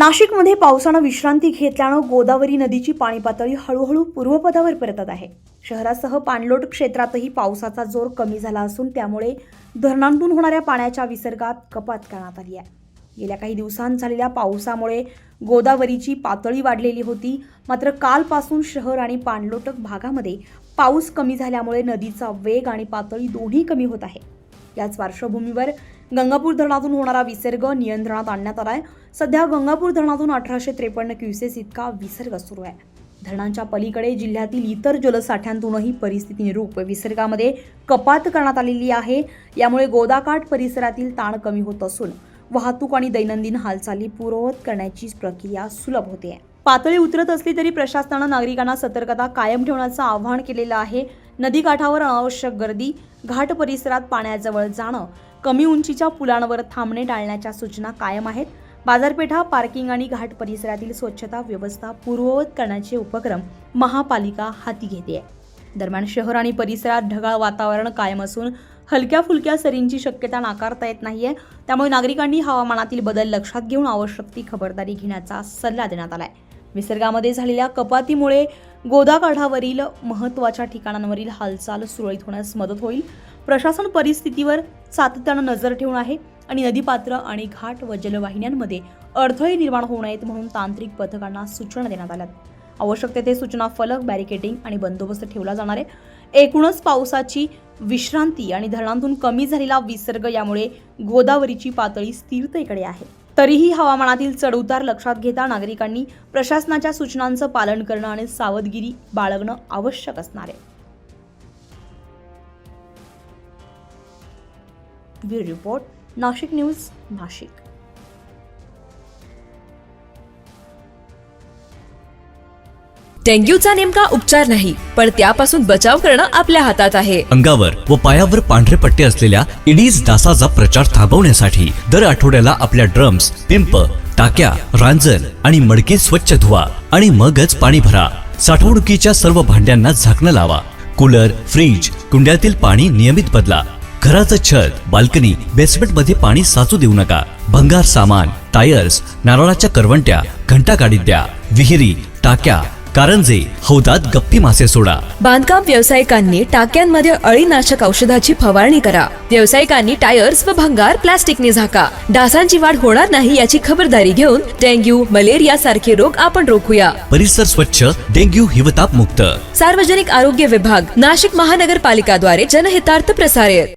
नाशिकमध्ये पावसानं विश्रांती घेतल्यानं गोदावरी नदीची पाणी पातळी हळूहळू पूर्वपदावर परतत आहे. शहरासह पाणलोट क्षेत्रातही पावसाचा जोर कमी झाला असून त्यामुळे धरणांतून होणाऱ्या पाण्याच्या विसर्गात कपात करण्यात आली आहे. गेल्या काही दिवसांत झालेल्या पावसामुळे गोदावरीची पातळी वाढलेली होती. मात्र कालपासून शहर आणि पाणलोटक भागामध्ये पाऊस कमी झाल्यामुळे नदीचा वेग आणि पातळी दोन्ही कमी होत आहे. याच पार्श्वभूमीवर गंगापूर धरणातून होणारा विसर्ग नियंत्रणात आणण्यात आला आहे सध्या गंगापूर धरणातून अठराशे त्रेपन्न क्युसेस इतका विसर्ग सुरू आहे. धरणांच्या पलीकडे जिल्ह्यातील इतर जलसाठ्यांतूनही परिस्थिती निरूप विसर्गामध्ये कपात करण्यात आलेली आहे. यामुळे गोदाकाठ परिसरातील ताण कमी होत असून वाहतूक आणि दैनंदिन हालचाली पूर्ववत करण्याची प्रक्रिया सुलभ होते. पातळी उतरत असली तरी प्रशासनानं नागरिकांना सतर्कता कायम ठेवण्याचं आवाहन केलेलं आहे. नदीकाठावर अनावश्यक गर्दी घाट परिसरात पाण्याजवळ जाणं कमी उंचीच्या पुलांवर थांबणे टाळण्याच्या सूचना कायम आहेत. बाजारपेठा पार्किंग आणि घाट परिसरातील स्वच्छता व्यवस्था पूर्ववत करण्याचे उपक्रम महापालिका हाती घेते आहे. दरम्यान शहर आणि परिसरात ढगाळ वातावरण कायम असून हलक्या फुलक्या सरींची शक्यता नाकारता येत नाहीये. त्यामुळे नागरिकांनी हवामानातील बदल लक्षात घेऊन आवश्यक ती खबरदारी घेण्याचा सल्ला देण्यात आलाय. निसर्गामध्ये झालेल्या कपातीमुळे गोदाकाठावरील महत्त्वाच्या ठिकाणांवरील हालचाल सुरळीत होण्यास मदत होईल. प्रशासन परिस्थितीवर सातत्यानं नजर ठेवून आहे आणि नदीपात्र आणि घाट व जलवाहिन्यांमध्ये अडथळे निर्माण होऊ नयेत म्हणून तांत्रिक पथकांना सूचना देण्यात आल्यात. आवश्यक तेथे सूचना फलक बॅरिकेडिंग आणि बंदोबस्त ठेवला जाणार आहे. एकूणच पावसाची विश्रांती आणि धरणांतून कमी झालेला विसर्ग यामुळे गोदावरीची पातळी स्थिरतेकडे आहे. तरीही हवामानातील चढउतार लक्षात घेता नागरिकांनी प्रशासनाच्या सूचनांचं पालन करणं आणि सावधगिरी बाळगणं आवश्यक असणार आहे. Bureau report Nashik news Nashik. डेंग्यूचा नेमका उपचार नाही पण त्यापासून बचाव करणं आपल्या हातात आहे. अंगावर व पायावर पांढरे पट्टे असलेल्या इडीज डासाचा प्रचार थांबवण्यासाठी दर आठवड्याला आपल्या ड्रम्स पिंप टाक्या रांजण आणि मडके स्वच्छ धुवा आणि मगच पाणी भरा. साठवणुकीच्या सर्व भांड्यांना झाकणं लावा. कूलर फ्रीज कुंड्यातील पाणी नियमित बदला. घराचं छत बाल्कनी बेसमेंटमध्ये पाणी साचू देऊ नका. भंगार सामान टायर्स नारळाच्या करवंट्या घंटा गाडीत द्या. विहिरी टाक्या कारंजे हौदात गप्पी मासे सोडा. बांधकाम व्यावसायिकांनी टाक्यांमध्ये अळीनाशक औषधाची फवारणी करा. व्यावसायिकांनी टायर्स व भंगार प्लास्टिकने झाका. डासांची वाढ होणार नाही याची खबरदारी घेऊन डेंग्यू मलेरिया सारखे रोग आपण रोखूया. परिसर स्वच्छ डेंग्यू हिवताप मुक्त. सार्वजनिक आरोग्य विभाग नाशिक महानगरपालिकाद्वारे जनहितार्थ प्रसारित.